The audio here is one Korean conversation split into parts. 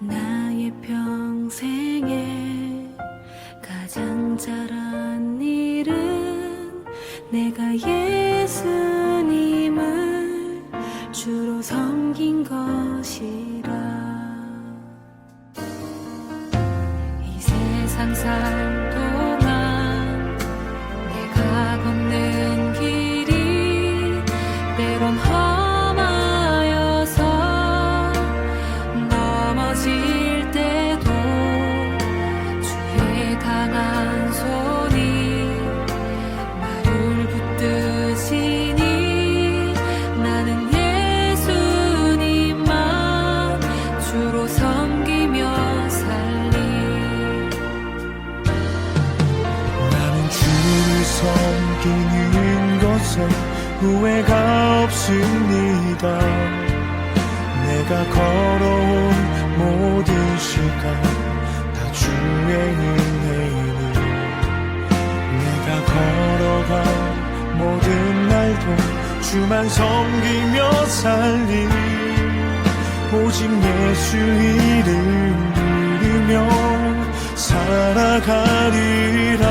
나의 평생에 가장 잘한 일은 내가 예수님을 주로 섬긴 것이라. 이 세상 살 섬기는 것에 후회가 없습니다. 내가 걸어온 모든 시간 다 주의 은혜니 내가 걸어간 모든 날도 주만 섬기며 살리 오직 예수 이름 부르며 살아가리라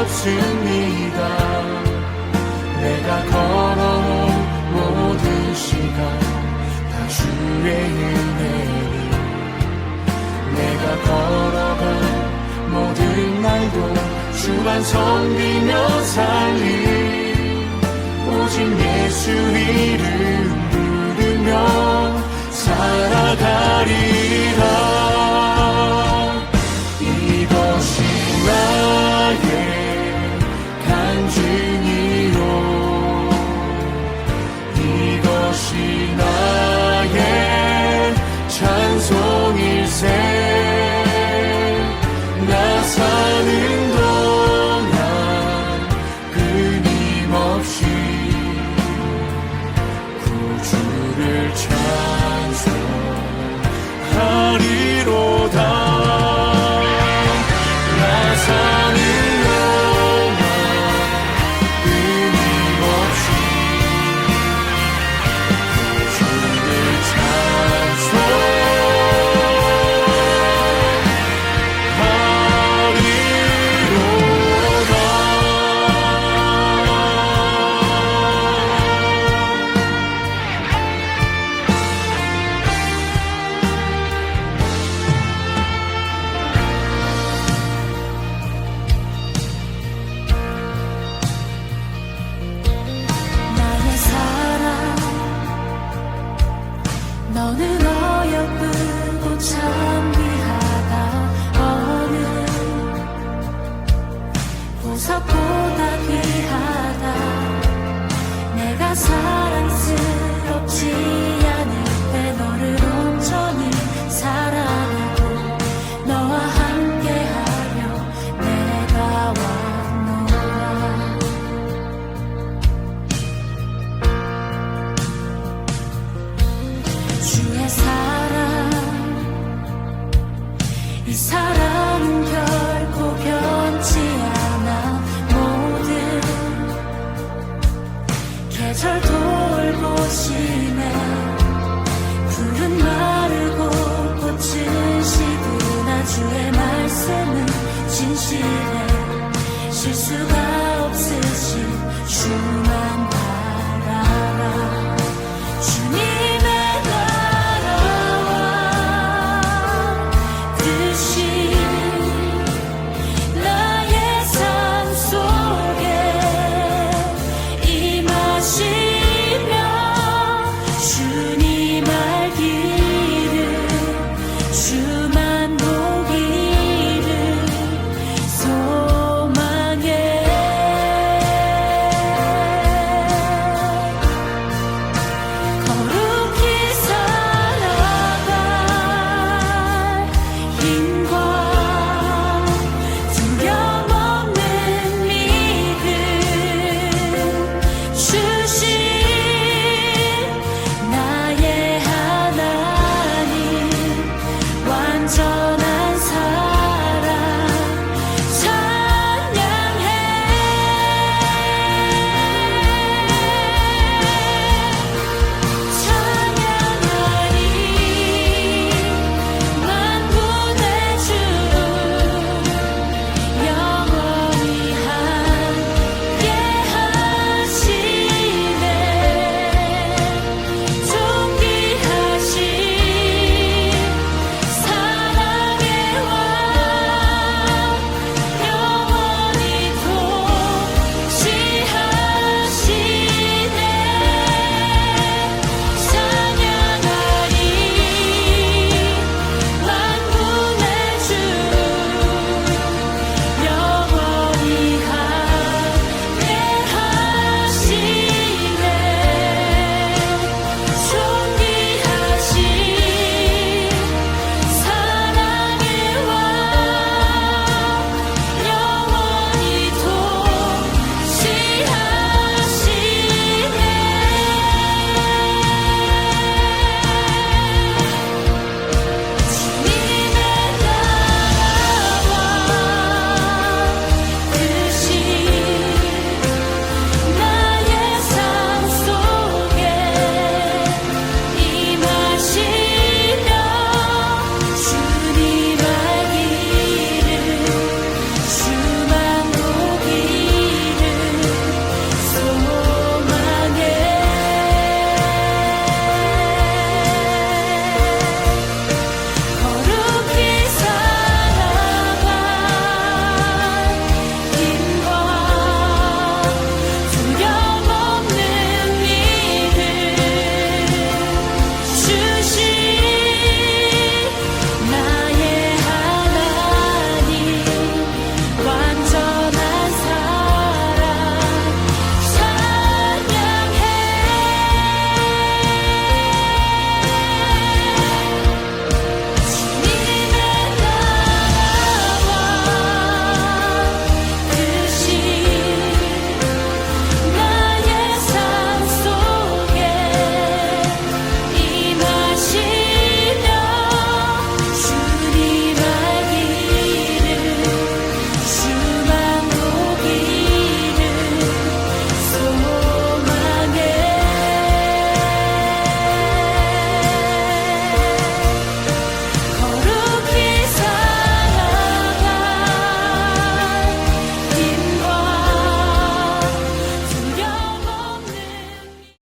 없습니다. 내가 걸어온 모든 시간 다 주의 은혜니 내가 걸어간 모든 날도 주만 섬기며 살리. 오직 예수 이름 부르며 살아가리 계절 돌보시네 푸른 마르고 꽃은 시구나 주의 말씀은 진실해. 실수가